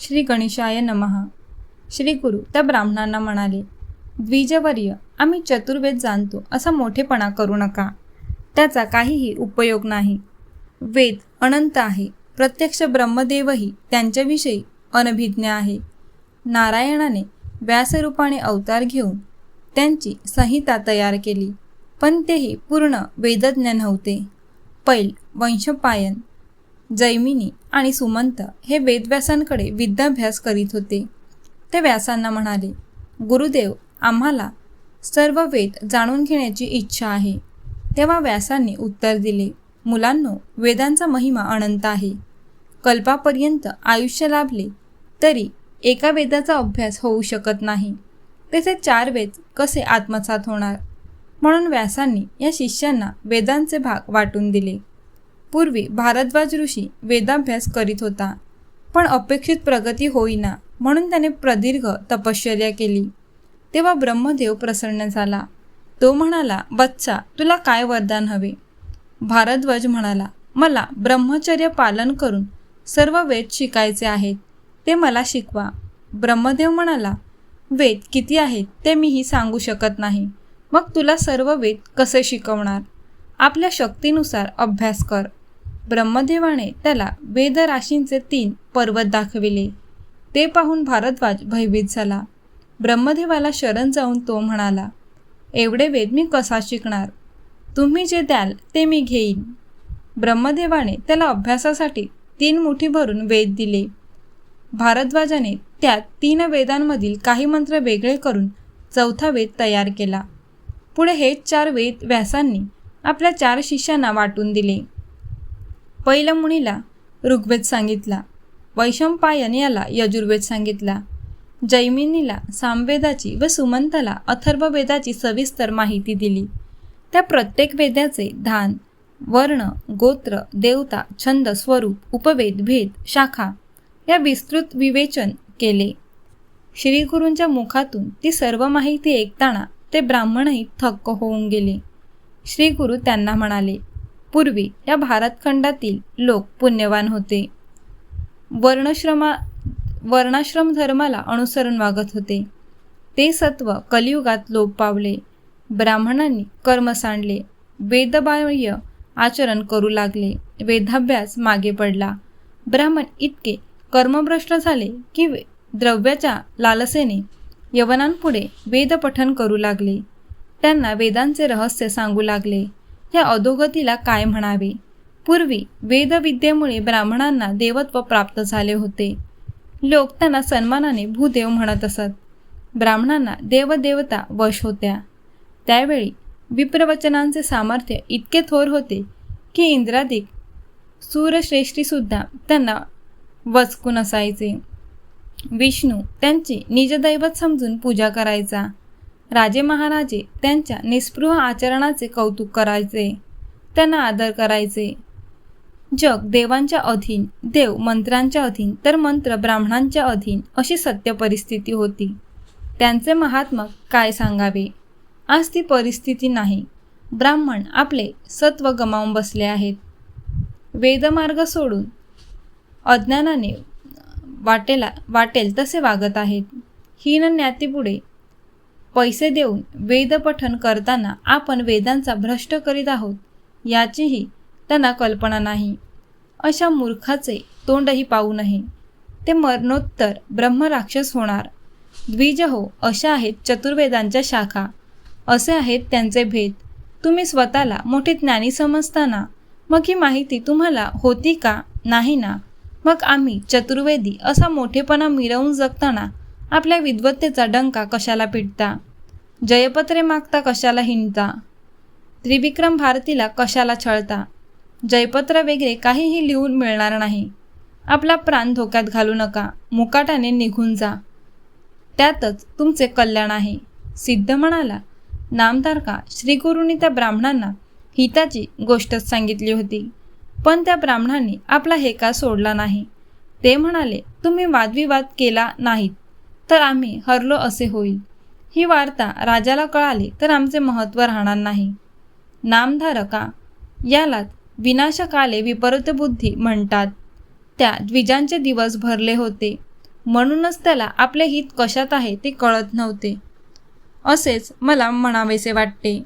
श्री गणेशाय नमः. श्री गुरु त्या ब्राह्मणांना म्हणाले द्विजवर्य आम्ही चतुर्वेद जाणतो असा मोठेपणा करू नका. त्याचा काहीही उपयोग नाही. वेद अनंत आहे. प्रत्यक्ष ब्रह्मदेवही त्यांच्याविषयी अनभिज्ञ आहे. नारायणाने व्यासरूपाने अवतार घेऊन त्यांची संहिता तयार केली पण तेही पूर्ण वेदज्ञ नव्हते. पैल वंशपायन जैमिनी आणि सुमंत हे वेदव्यासांकडे विद्याभ्यास करीत होते. ते व्यासांना म्हणाले गुरुदेव आम्हाला सर्व वेद जाणून घेण्याची इच्छा आहे. तेव्हा व्यासांनी उत्तर दिले मुलांनो वेदांचा महिमा अनंत आहे. कल्पापर्यंत आयुष्य लाभले तरी एका वेदाचा अभ्यास होऊ शकत नाही. तेथे चार वेद कसे आत्मसात होणार? म्हणून व्यासांनी या शिष्यांना वेदांचे भाग वाटून दिले. पूर्वी भारद्वाज ऋषी वेदाभ्यास करीत होता. पण अपेक्षित प्रगती होईना म्हणून त्याने प्रदीर्घ तपश्चर्या केली. तेव्हा ब्रह्मदेव प्रसन्न झाला. तो म्हणाला बच्चा तुला काय वरदान हवे? भारद्वाज म्हणाला मला ब्रह्मचर्य पालन करून सर्व वेद शिकायचे आहेत ते मला शिकवा. ब्रह्मदेव म्हणाला वेद किती आहेत ते मीही सांगू शकत नाही. मग तुला सर्व वेद कसे शिकवणार? आपल्या शक्तीनुसार अभ्यास कर. ब्रह्मदेवाने त्याला वेदराशींचे तीन पर्वत दाखविले. ते पाहून भारद्वाज भयभीत झाला. ब्रह्मदेवाला शरण जाऊन तो म्हणाला एवढे वेद मी कसा शिकणार? तुम्ही जे द्याल ते मी घेईन. ब्रह्मदेवाने त्याला अभ्यासासाठी तीन मुठी भरून वेद दिले. भारद्वाजाने त्यात तीन वेदांमधील काही मंत्र वेगळे करून चौथा वेद तयार केला. पुढे हेच चार वेद व्यासांनी आपल्या चार शिष्यांना वाटून दिले. पहिल्या मुनीला ऋग्वेद सांगितला. वैशंपायन याला यजुर्वेद सांगितला. जैमिनीला सामवेदाची व सुमंतला अथर्ववेदाची सविस्तर माहिती दिली. त्या प्रत्येक वेदाचे धान वर्ण गोत्र देवता छंद स्वरूप उपवेद भेद शाखा या विस्तृत विवेचन केले. श्रीगुरूंच्या मुखातून ती सर्व माहिती ऐकताना ते ब्राह्मणही थक्क होऊन गेले. श्रीगुरू त्यांना म्हणाले पूर्वी या भारतखंडातील लोक पुण्यवान होते. वर्णश्रमा वर्णाश्रम धर्माला अनुसरून वागत होते. ते सत्व कलियुगात लोप पावले. ब्राह्मणांनी कर्म सांडले. वेदबाह्य आचरण करू लागले. वेदाभ्यास मागे पडला. ब्राह्मण इतके कर्मभ्रष्ट झाले की वे- द्रव्याच्या लालसेने यवनांपुढे वेदपठन करू लागले. त्यांना वेदांचे रहस्य सांगू लागले. या अधोगतीला काय म्हणावे? पूर्वी वेदविद्येमुळे ब्राह्मणांना देवत्व प्राप्त झाले होते. लोक त्यांना सन्मानाने भूदेव म्हणत असत. ब्राह्मणांना देवदेवता वश होत्या. त्यावेळी विप्रवचनांचे सामर्थ्य इतके थोर होते की इंद्रादिक सूरश्रेष्ठीसुद्धा त्यांना वचकून असायचे. विष्णू त्यांची निजदैवत समजून पूजा करायचा. राजे महाराजे त्यांच्या निस्पृह आचरणाचे कौतुक करायचे. त्यांना आदर करायचे. जग देवांच्या अधीन देव मंत्रांच्या अधीन तर मंत्र ब्राह्मणांच्या अधीन अशी सत्य परिस्थिती होती. त्यांचे महात्मा काय सांगावे? आज ती परिस्थिती नाही. ब्राह्मण आपले सत्व गमावून बसले आहेत. वेदमार्ग सोडून अज्ञानाने वाटेला वाटेल तसे वागत आहेत. हीन ज्ञातीपुढे पैसे देऊन वेदपठन करताना आपण वेदांचा भ्रष्ट करीत आहोत याचीही त्यांना कल्पना नाही. अशा मूर्खाचे तोंडही पाहू नये. ते मरणोत्तर ब्रह्मराक्षस होणार. द्विज हो अशा आहेत चतुर्वेदांच्या शाखा. असे आहेत त्यांचे भेद. तुम्ही स्वतःला मोठे ज्ञानी समजताना मग ही माहिती तुम्हाला होती का नाही ना? मग आम्ही चतुर्वेदी असा मोठेपणा मिरवून जगताना आपल्या विद्वत्तेचा डंका कशाला पिटता? जयपत्रे मागता कशाला हिंडता? त्रिविक्रम भारतीला कशाला छळता? जयपत्र वगैरे काहीही लिहून मिळणार नाही. आपला प्राण धोक्यात घालू नका. मुकाटाने निघून जा. त्यातच तुमचे कल्याण आहे. सिद्ध म्हणाला नामधारका श्रीगुरूंनी त्या ब्राह्मणांना हिताची गोष्टच सांगितली होती. पण त्या ब्राह्मणांनी आपला हेका सोडला नाही. ते म्हणाले तुम्ही वादविवाद केला नाहीत तर आम्ही हरलो असे होईल. ही वार्ता राजाला कळाली तर आमचे महत्त्व राहणार नाही. नामधारका यालाच विनाशकाले विपरीत बुद्धी म्हणतात. त्या द्विजांचे दिवस भरले होते. म्हणूनच त्याला आपले हित कशात आहे ते कळत नव्हते. असेच मला म्हणावेसे वाटते.